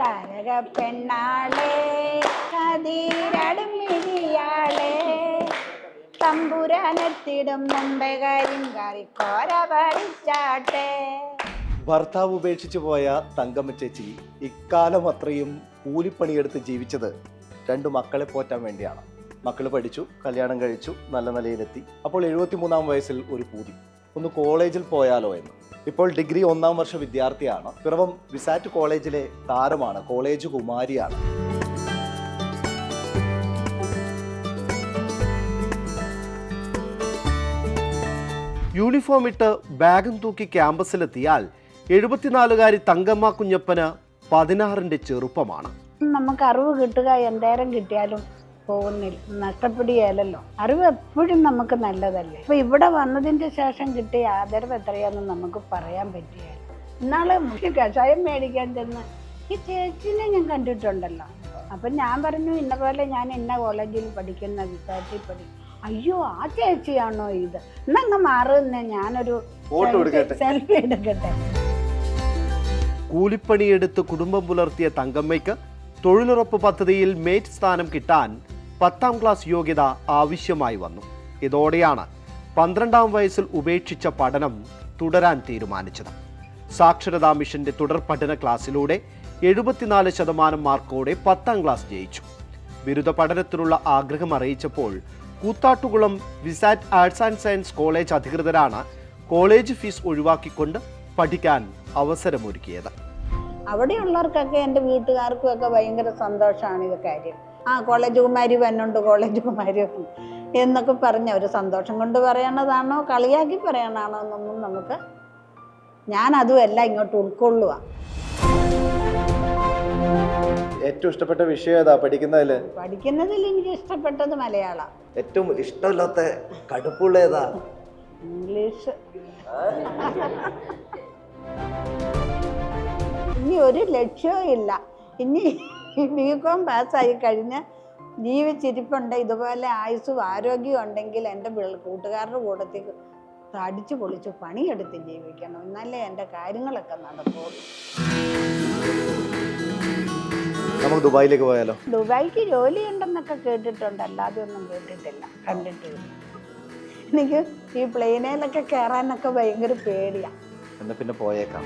താരക പെണ്ണാളെ കതിരടും മിഴിയാളെ. തമ്പുരാനെത്തിടും മുമ്പേ കാര്യം കറിക്കോര പഠിച്ചാട്ടെ ഭർത്താവ് ഉപേക്ഷിച്ചു പോയ തങ്കമ്മ ചേച്ചി ഇക്കാലം അത്രയും കൂലിപ്പണിയെടുത്ത് ജീവിച്ചത് രണ്ടു മക്കളെ പോറ്റാൻ വേണ്ടിയാണ്. മക്കൾ പഠിച്ചു കല്യാണം കഴിച്ചു നല്ല നിലയിലെത്തി. അപ്പോൾ എഴുപത്തി മൂന്നാം വയസ്സിൽ ഒരു പൂതി. ഒന്ന് കോളേജിൽ പോയാലോ എന്ന്. ഇപ്പോൾ ഡിഗ്രി ഒന്നാം വർഷ വിദ്യാർത്ഥിയാണ്. പിറവം വിസാറ്റ് കോളേജിലെ താരമാണ് കോളേജ് കുമാരിയാണ്. യൂണിഫോം ഇട്ട് ബാഗും തൂക്കി ക്യാമ്പസിലെത്തിയാൽ എഴുപത്തിനാലുകാരി തങ്കമ്മ കുഞ്ഞപ്പന് പതിനാറിന്റെ ചെറുപ്പമാണ്. നമുക്ക് അറിവ് കിട്ടുക എന്തേരം കിട്ടിയാലും. പോകുന്നില്ല. നഷ്ടപ്പെടുകയല്ലോ അറിവ് എപ്പോഴും നമുക്ക് നല്ലതല്ലേ? അപ്പൊ ഇവിടെ വന്നതിന്റെ ശേഷം കിട്ടിയ ആദരവ് എത്രയാന്ന് നമുക്ക് പറയാൻ പറ്റുകയില്ല ഇന്നാളെ കഷായം മേടിക്കാൻ ചെന്ന് ഈ ചേച്ചിനെ ഞാൻ കണ്ടിട്ടുണ്ടല്ലോ. അപ്പൊ ഞാൻ പറഞ്ഞു ഇന്ന പോലെ ഞാൻ ഇന്ന കോളേജിൽ പഠിക്കുന്ന വിദ്യാർത്ഥി പഠിക്കും അയ്യോ ആ ചേച്ചിയാണോ ഇത്? എന്നങ്ങ് മാറുന്ന ഞാനൊരു. സെൽഫി എടുക്കട്ടെ? കൂലിപ്പണിയെടുത്ത് കുടുംബം പുലർത്തിയ തങ്കമ്മയ്ക്ക് തൊഴിലുറപ്പ് പദ്ധതിയിൽ മേറ്റ് സ്ഥാനം കിട്ടാൻ പത്താം ക്ലാസ് യോഗ്യത ആവശ്യമായി വന്നു. ഇതോടെയാണ് പന്ത്രണ്ടാം വയസ്സിൽ ഉപേക്ഷിച്ച പഠനം തുടരാൻ തീരുമാനിച്ചത്. സാക്ഷരതാ മിഷന്റെ തുടർ പഠന ക്ലാസ്സിലൂടെ എഴുപത്തിനാല് ശതമാനം മാർക്കോടെ പത്താം ക്ലാസ് ജയിച്ചു. ബിരുദ പഠനത്തിനുള്ള ആഗ്രഹം അറിയിച്ചപ്പോൾ Koothattukulam VISAT arts and science college അധികൃതരാണ് college fees ഒഴിവാക്കിക്കൊണ്ട് പഠിക്കാൻ അവസരമൊരുക്കിയത്. അവിടെയുള്ളവർക്കൊക്കെ എന്റെ വീട്ടുകാർക്കും ഒക്കെ ഭയങ്കര സന്തോഷമാണ് ഇത് കാര്യം. ആ കോളേജ് കുമാരി വന്നുണ്ട് കോളേജ് കുമാരി എന്നൊക്കെ പറഞ്ഞ ഒരു സന്തോഷം കൊണ്ട് പറയണതാണോ കളിയാക്കി പറയണതാണോ എന്നൊന്നും നമുക്ക് ഞാൻ അതുമല്ല ഇങ്ങോട്ട് ഉൾക്കൊള്ളുക ഏറ്റവും ഇഷ്ടപ്പെട്ട വിഷയം ഏതാ? പഠിക്കുന്നതിൽ പഠിക്കുന്നതിൽ എനിക്ക് ഇഷ്ടപ്പെട്ടത് മലയാളം. ഏറ്റവും ഇഷ്ടമില്ലാത്ത കടുപ്പുള്ള ഏതാ? ഇംഗ്ലീഷ്. ഇനി ഒരു ലക്ഷ്യവും ഇല്ല. ഇനി ബി കോം പാസ്സായി കഴിഞ്ഞ് ജീവിച്ചിരിപ്പുണ്ട്. ഇതുപോലെ ആയുസ്സും ആരോഗ്യവും ഉണ്ടെങ്കിൽ എന്റെ പിള്ള കൂട്ടുകാരുടെ കൂട്ടത്തിൽ അടിച്ചു പൊളിച്ച് പണിയെടുത്ത് ജീവിക്കണം. എന്നാലേ എന്റെ കാര്യങ്ങളൊക്കെ നടക്കുള്ളൂ. നമുക്ക് ദുബായിലേക്ക് പോയാലോ? ദുബായിക്ക് ജോലി ഉണ്ടെന്നൊക്കെ കേട്ടിട്ടുണ്ട്. അല്ലാതെ ഒന്നും കേട്ടിട്ടില്ല. കണ്ടിട്ടില്ല. എനിക്ക് ഈ പ്ലെയിനേലൊക്കെ കയറാനൊക്കെ ഭയങ്കര പേടിയാണ് എന്നാ പിന്നെ പോയേക്കാം.